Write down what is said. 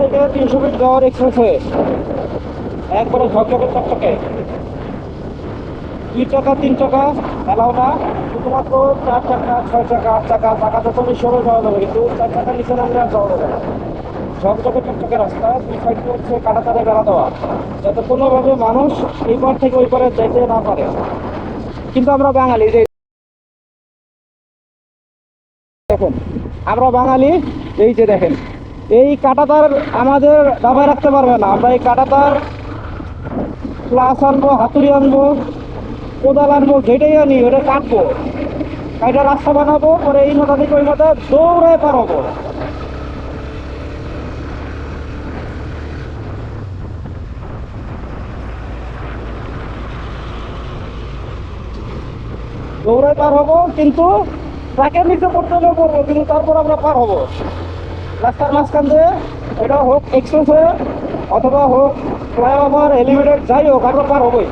থেকে তিনশো যাওয়ার এক্সপ্রেস হয়ে তিন এলাও না, শুধুমাত্র চার চাকা, ছয় আট চাকা যত যাবে, কিন্তু চার নিচে রাস্তা, দুই হচ্ছে কাটা তারে বেড়া দেওয়া। যাতে কোনোভাবে মানুষ এই পার থেকে ওই পারে যাইতে না পারে। কিন্তু আমরা বাঙালি দেখুন, আমরা বাঙালি, এই যে দেখেন এই কাটাতার আমাদের দাবায় রাখতে পারবে না। আমরা এই কাটাতার প্লাস আনব, হাতুড়ি আনব, কোদাল আনব যেটাই আনি, ওটা কাটবো। কাইটা রাস্তা বানাবো, পরে এই নদা থেকে ওই নদা দৌড়ে পার হব। দৌড়ে পার হব, কিন্তু ট্রাকের নিচে পড়তে পড়ব কিন্তু তারপর আমরা পার হব। রাস্তার মাঝখান দিয়ে, এটা হোক এক্সপ্রেস হয়ে অথবা হোক ফ্লাইওভার এলিভেটেড যাই হোক আমরা পার হবোই।